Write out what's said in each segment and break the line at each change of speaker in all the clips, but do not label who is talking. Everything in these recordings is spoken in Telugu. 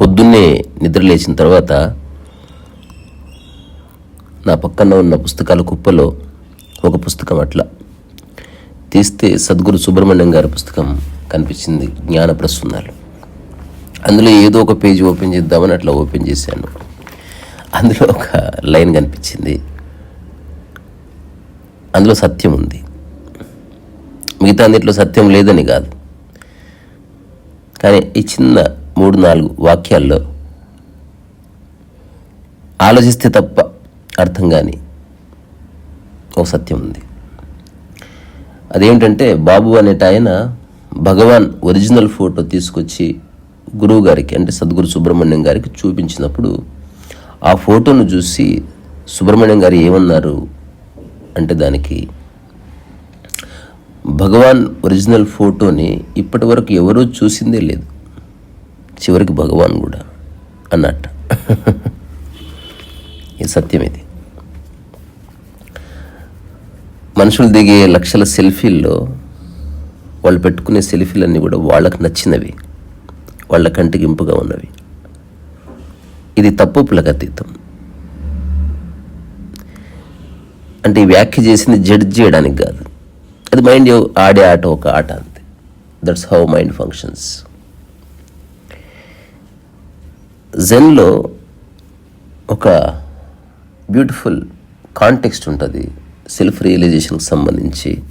పొద్దున్నే నిద్ర లేచిన తర్వాత నా పక్కన ఉన్న పుస్తకాల కుప్పలో ఒక పుస్తకం అట్లా తీస్తే సద్గురు సుబ్రహ్మణ్యం గారి పుస్తకం కనిపించింది జ్ఞాన ప్రసన్నాలు అందులో ఏదో ఒక పేజీ ఓపెన్ చేద్దామని అట్లా ఓపెన్ చేశాను. అందులో ఒక లైన్ కనిపించింది. అందులో సత్యం ఉంది. మిగతా అన్నిట్లో సత్యం లేదని కాదు. కానీ ఈ చిన్న మూడు నాలుగు వాక్యాల్లో ఆలోచిస్తే తప్ప అర్థం కాని ఒక సత్యం ఉంది. అదేమిటంటే బాబు అనేట ఆయన భగవాన్ ఒరిజినల్ ఫోటో తీసుకొచ్చి గురువు గారికి అంటే సద్గురు సుబ్రహ్మణ్యం గారికి చూపించినప్పుడు ఆ ఫోటోను చూసి సుబ్రహ్మణ్యం గారు ఏమన్నారు? అంటే దానికి భగవాన్ ఒరిజినల్ ఫోటోని ఇప్పటి వరకు ఎవరూ చూసిందే లేదు. చివరికి భగవాన్ కూడా అన్నట్టు. ఇది సత్యం ఇది. మనుషులు దిగే లక్షల సెల్ఫీల్లో వాళ్ళు పెట్టుకునే సెల్ఫీలన్నీ కూడా వాళ్ళకు నచ్చినవి. వాళ్ళ కంటికి ఇంపుగా ఉన్నవి. ఇది తప్పు అతీతం అంటే ఈ వ్యాఖ్య చేసింది జడ్జ్ చేయడానికి కాదు. అది మైండ్ ఆడే ఆట ఒక ఆట అంతే. దట్స్ హౌ మైండ్ ఫంక్షన్స్ జెన్లో ఒక బ్యూటిఫుల్ కాంటెక్స్ట్ ఉంటుంది. సెల్ఫ్ రియలైజేషన్కి సంబంధించి.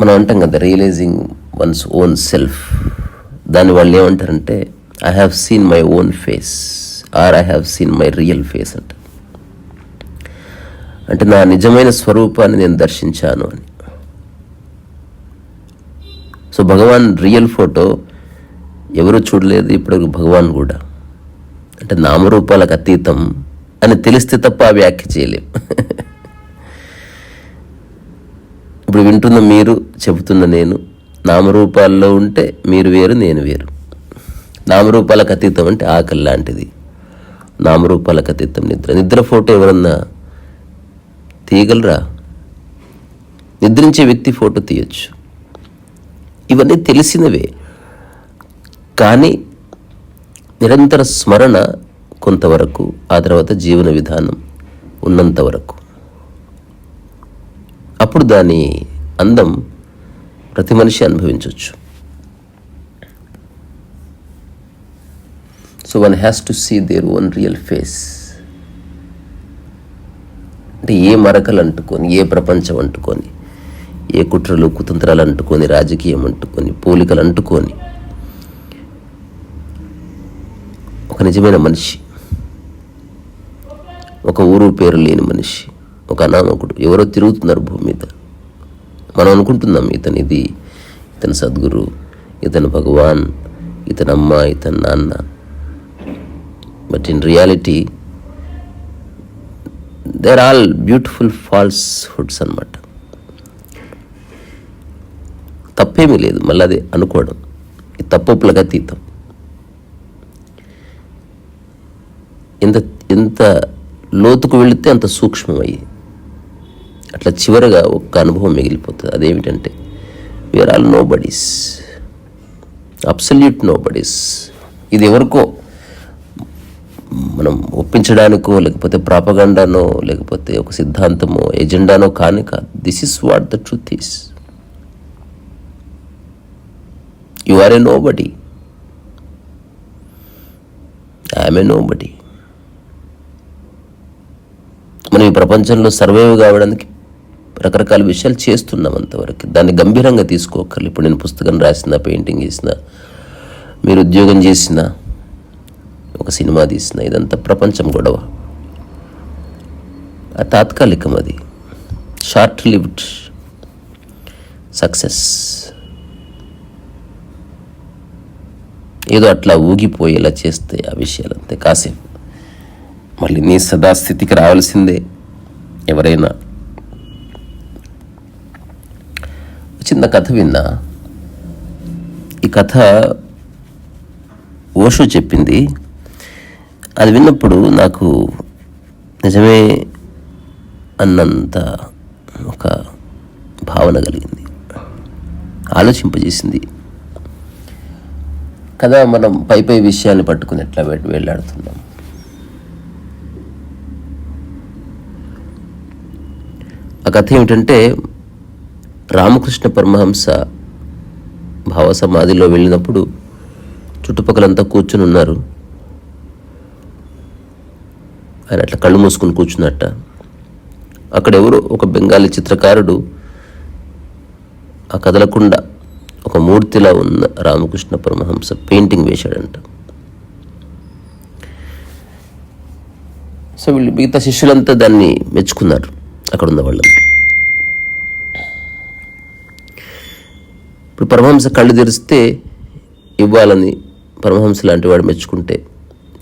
మనం అంటాం కదా రియలైజింగ్ వన్స్ ఓన్ సెల్ఫ్ దాన్ని వాళ్ళు ఏమంటారంటే I have seen my own face or I have seen my real face అంట. అంటే నా నిజమైన స్వరూపాన్ని నేను దర్శించాను అని. సో భగవాన్ రియల్ ఫోటో ఎవరు చూడలేదు ఇప్పుడు భగవాన్ కూడా. అంటే నామరూపాలకు అతీతం అని తెలిస్తే తప్ప వ్యాఖ్య చేయలేం. ఇప్పుడు వింటున్న మీరు చెబుతున్న నేను నామరూపాల్లో ఉంటే మీరు వేరు నేను వేరు. నామరూపాలకు అతీతం అంటే ఆకలి లాంటిది. నామరూపాలకు అతీతం నిద్ర. నిద్ర ఫోటో ఎవరన్నా తీయగలరా? నిద్రించే వ్యక్తి ఫోటో తీయచ్చు. ఇవన్నీ తెలిసినవే. కానీ నిరంతర స్మరణ కొంతవరకు ఆ తర్వాత జీవన విధానం ఉన్నంత వరకు. అప్పుడు దాని అందం ప్రతి మనిషి అనుభవించవచ్చు so one has to see their own real face అంటే ఏ మరకలు అంటుకొని ఏ ప్రపంచం అంటుకొని ఏ కుట్రలు కుతంత్రాలు అంటుకొని రాజకీయం అంటుకొని పోలికలు అంటుకొని ఒక నిజమైన మనిషి ఒక ఊరు పేరు లేని మనిషి ఒక అనామకుడు ఎవరో తిరుగుతున్నారు భూమి మీద. మనం అనుకుంటున్నాం ఇతను ఇది ఇతను సద్గురు ఇతను భగవాన్ ఇతను అమ్మ ఇతను నాన్న but in reality there all beautiful falsehoods అనమాట తప్పేమీ లేదు మళ్ళీ అది అనుకోవడం. ఈ తప్పులకు అతీతం ఎంత ఎంత లోతుకు వెళితే అంత సూక్ష్మమయ్యి. అట్లా చివరగా ఒక్క అనుభవం మిగిలిపోతుంది. అదేమిటంటే we are all nobodies absolute nobodies ఇది ఎవరికో మనం ఒప్పించడానికో లేకపోతే ప్రాపగండానో లేకపోతే ఒక సిద్ధాంతమో ఎజెండానో కానీ కాదు. This is what the truth is you are a nobody I'm a nobody మనం ఈ ప్రపంచంలో సర్వైవ్ కావడానికి రకరకాల విషయాలు చేస్తున్నాం అంతవరకు. దాన్ని గంభీరంగా తీసుకోకర్లేదు. ఇప్పుడు నేను పుస్తకం రాసిన పెయింటింగ్ చేసిన మీరు ఉద్యోగం చేసినా ఒక సినిమా తీసిన ఇదంతా ప్రపంచం గొడవ. ఆ తాత్కాలికం అది. Short lived success. ఏదో అట్లా ఊగిపోయేలా చేస్తే ఆ విషయాలు అంతే కాసేపు. మళ్ళీ నీ సదాస్థితికి రావాల్సిందే ఎవరైనా. చిన్న కథ విన్నా. ఈ కథ ఓషో చెప్పింది. అది విన్నప్పుడు నాకు నిజమే అన్నంత ఒక భావన కలిగింది. ఆలోచింపజేసింది. కదా మనం పై పై విషయాన్ని పట్టుకుని ఎట్లా వె- వెళ్ళాడుతున్నాం ఆ కథ ఏమిటంటే రామకృష్ణ పరమహంస భావ సమాధిలో వెళ్ళినప్పుడు చుట్టుపక్కలంతా కూర్చుని ఉన్నారు ఆయన అట్లా కళ్ళు మూసుకుని కూర్చున్నట్ట. అక్కడ ఎవరో ఒక బెంగాలీ చిత్రకారుడు ఆ కదలకుండా ఒక మూర్తిలా ఉన్న రామకృష్ణ పరమహంస పెయింటింగ్ వేశాడంట. సో వీళ్ళు మిగతా శిష్యులంతా దాన్ని మెచ్చుకున్నారు అక్కడ ఉన్న వాళ్ళంతా. ఇప్పుడు పరమహంస కళ్ళు తెరిస్తే ఇవ్వాలని పరమహంస లాంటి వాడు మెచ్చుకుంటే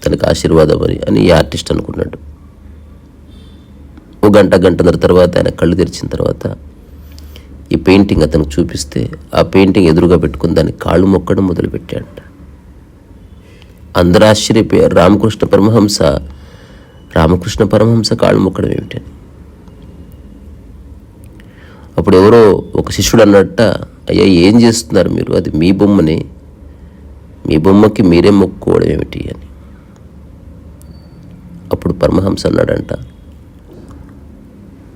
తనకు ఆశీర్వాదం అని అని ఈ ఆర్టిస్ట్ అనుకున్నాడు. ఒక గంట గంటన్నర తర్వాత ఆయన కళ్ళు తెరిచిన తర్వాత ఈ పెయింటింగ్ అతనికి చూపిస్తే ఆ పెయింటింగ్ ఎదురుగా పెట్టుకుని దాన్ని కాళ్ళు మొక్కడం మొదలుపెట్టాడు అందరూ ఆశ్చర్యపోయారు రామకృష్ణ పరమహంస రామకృష్ణ పరమహంస కాళ్ళు మొక్కడం ఏమిటని అప్పుడు ఎవరో ఒక శిష్యుడు అన్నట్ట అయ్యా ఏం చేస్తున్నారు మీరు? అది మీ బొమ్మనే. మీ బొమ్మకి మీరే మొక్కుకోవడం ఏమిటి? అని. అప్పుడు పరమహంస అన్నాడంట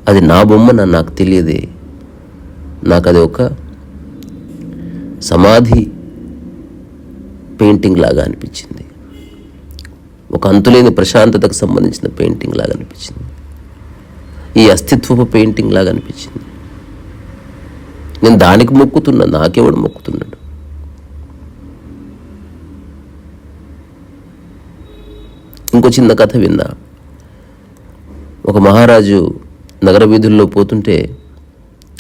అది నా బొమ్మ నా నాకు తెలియదే. నాకు అది ఒక సమాధి పెయింటింగ్ లాగా అనిపించింది. ఒక అంతులేని ప్రశాంతతకు సంబంధించిన పెయింటింగ్ లాగా అనిపించింది. ఈ అస్తిత్వపు పెయింటింగ్ లాగా అనిపించింది. నేను దానికి మొక్కుతున్నా నాకెవడు మొక్కుతున్నాడు. చిన్న కథ విన్నా ఒక మహారాజు నగర వీధుల్లో పోతుంటే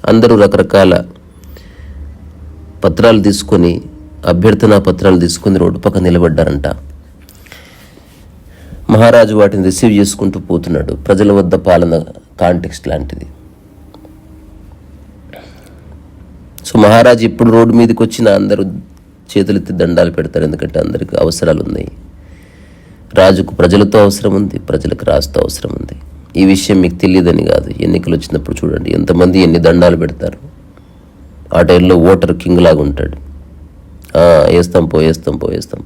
అందరూ రకరకాల పత్రాలు తీసుకొని అభ్యర్థన పత్రాలు తీసుకొని రోడ్డు పక్కన నిలబడ్డారంట. మహారాజు వాటిని రిసీవ్ చేసుకుంటూ పోతున్నాడు. ప్రజల వద్ద పాలన కాంటెక్స్ట్ లాంటిది. సో మహారాజు ఇప్పుడు రోడ్డు మీదకి వచ్చినా అందరూ చేతులెత్తి దండాలు పెడతారు. ఎందుకంటే అందరికి అవసరాలు ఉన్నాయి రాజుకు ప్రజలతో అవసరం ఉంది ప్రజలకు రాజుతో అవసరం ఉంది. ఈ విషయం మీకు తెలియదని కాదు. ఎన్నికలు వచ్చినప్పుడు చూడండి. ఎంతమంది ఎన్ని దండాలు పెడతారు? ఆ టైంలో ఓటర్ కింగ్ లాగా ఉంటాడు. వేస్తాం పో వేస్తాం పో వేస్తాం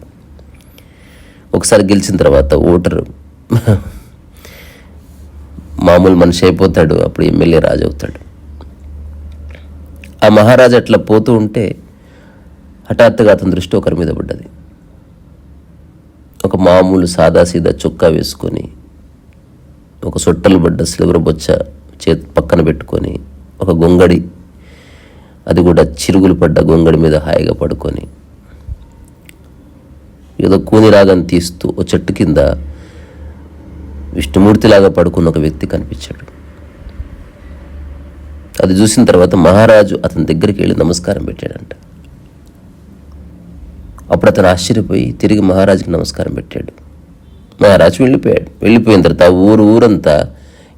ఒకసారి గెలిచిన తర్వాత ఓటరు మామూలు మనిషి అయిపోతాడు. అప్పుడు ఎమ్మెల్యే రాజు అవుతాడు. ఆ మహారాజు అట్లా పోతూ ఉంటే హఠాత్తుగా అతని దృష్టి ఒకరి మీద పడ్డది. ఒక మామూలు సాదాసీదా చొక్కా వేసుకొని ఒక సొట్టలు పడ్డ సిల్వర్ బొచ్చ చేతి పక్కన పెట్టుకొని ఒక గొంగడి అది కూడా చిరుగులు పడ్డ గొంగడి మీద హాయిగా పడుకొని ఏదో కూనిరాగం తీస్తూ ఓ చెట్టు కింద విష్ణుమూర్తిలాగా పడుకున్న ఒక వ్యక్తి కనిపించాడు. అది చూసిన తర్వాత మహారాజు అతని దగ్గరికి వెళ్ళి నమస్కారం పెట్టాడంట. అప్పుడు అతను ఆశ్చర్యపోయి తిరిగి మహారాజుకి నమస్కారం పెట్టాడు. మహారాజు వెళ్ళిపోయాడు. వెళ్ళిపోయిన తర్వాత ఊరు ఊరంతా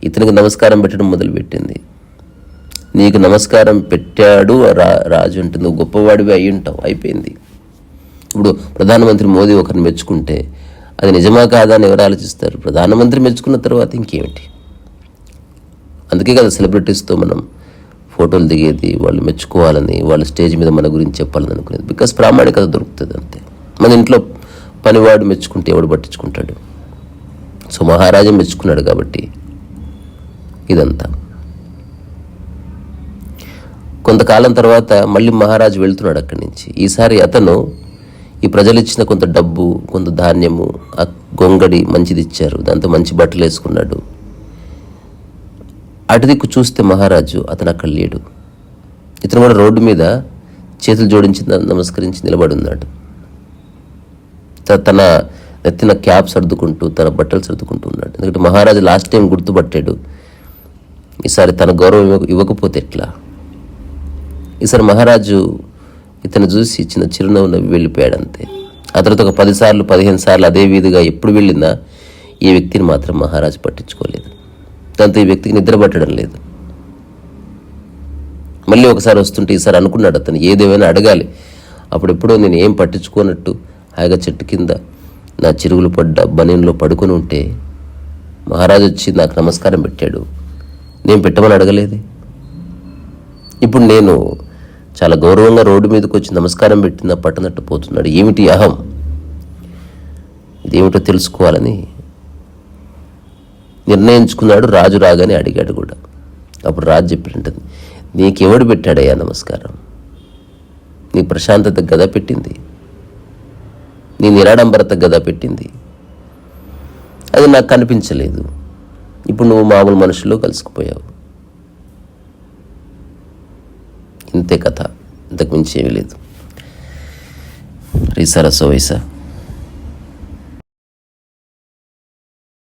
ఇతనికి నమస్కారం పెట్టడం మొదలుపెట్టింది. నీకు నమస్కారం పెట్టాడు రా రాజు ఉంటుంది నువ్వు గొప్పవాడివి అయి ఉంటావు. అయిపోయింది. ఇప్పుడు ప్రధానమంత్రి మోదీ ఒకరిని మెచ్చుకుంటే అది నిజమా కాదా అని ఎవరు ఆలోచిస్తారు? ప్రధానమంత్రి మెచ్చుకున్న తర్వాత ఇంకేమిటి? అందుకే కదా సెలబ్రిటీస్తో మనం ఫోటోలు దిగేది వాళ్ళు మెచ్చుకోవాలని వాళ్ళ స్టేజ్ మీద మన గురించి చెప్పాలని అనుకునేది. బికాస్ ప్రామాణికత దొరుకుతుంది అంతే. మన ఇంట్లో పనివాడు మెచ్చుకుంటే ఎవడు పట్టించుకుంటాడు? సో మహారాజా మెచ్చుకున్నాడు కాబట్టి ఇదంతా. కొంతకాలం తర్వాత మళ్ళీ మహారాజు వెళ్తున్నాడు అక్కడి నుంచి. ఈసారి అతను ఈ ప్రజలు ఇచ్చిన కొంత డబ్బు కొంత ధాన్యము ఆ గొంగడి మంచిది ఇచ్చారు దాంతో మంచి బట్టలు వేసుకున్నాడు అటు దిక్కు చూస్తే మహారాజు అతను అక్కడ లేడు. ఇతను కూడా రోడ్డు మీద చేతులు జోడించి నమస్కరించి నిలబడి ఉన్నాడు తన నెత్తిన క్యాప్ సర్దుకుంటూ తన బట్టలు సర్దుకుంటూ ఉన్నాడు. ఎందుకంటే మహారాజు లాస్ట్ టైం గుర్తుపట్టాడు ఈసారి తన గౌరవం ఇవ్వకపోతే ఎట్లా? ఈసారి మహారాజు ఇతను చూసి చిన్న చిరునవ్వు నవ్వి వెళ్ళిపోయాడు అంతే ఆ తర్వాత ఒక పదిసార్లు పదిహేను సార్లు అదే వీధిగా ఎప్పుడు వెళ్ళినా ఈ వ్యక్తిని మాత్రం మహారాజు పట్టించుకోలేదు. దాంతో ఈ వ్యక్తికి నిద్ర పట్టడం లేదు. మళ్ళీ ఒకసారి వస్తుంటే ఈసారి అనుకున్నాడు అతను ఏదేమైనా అడగాలి. అప్పుడెప్పుడో నేను ఏం పట్టించుకోనట్టు హాయిగా చెట్టు కింద నా చిరుగులు పడ్డ బనీన్లో పడుకొని ఉంటే మహారాజు వచ్చి నాకు నమస్కారం పెట్టాడు. నేను పెట్టమని అడగలేదే. ఇప్పుడు నేను చాలా గౌరవంగా రోడ్డు మీదకి వచ్చి నమస్కారం పెట్టిన పట్టనట్టు పోతున్నాడు. ఏమిటి అహం? ఇదేమిటో తెలుసుకోవాలని నిర్ణయించుకున్నాడు రాజు రాగానే అడిగాడు కూడా. అప్పుడు రాజు చెప్పినట్టుంది నీకెవడు పెట్టాడయ్యా నమస్కారం? నీ ప్రశాంతత గద పెట్టింది. నీ నిరాడంబరత గద పెట్టింది. అది నాకు కనిపించలేదు. ఇప్పుడు నువ్వు మామూలు మనుషుల్లో కలిసిపోయావు. ఇంతే కథ. ఇంతకు మించి ఏమీ లేదు. రీసా రసో వైసా?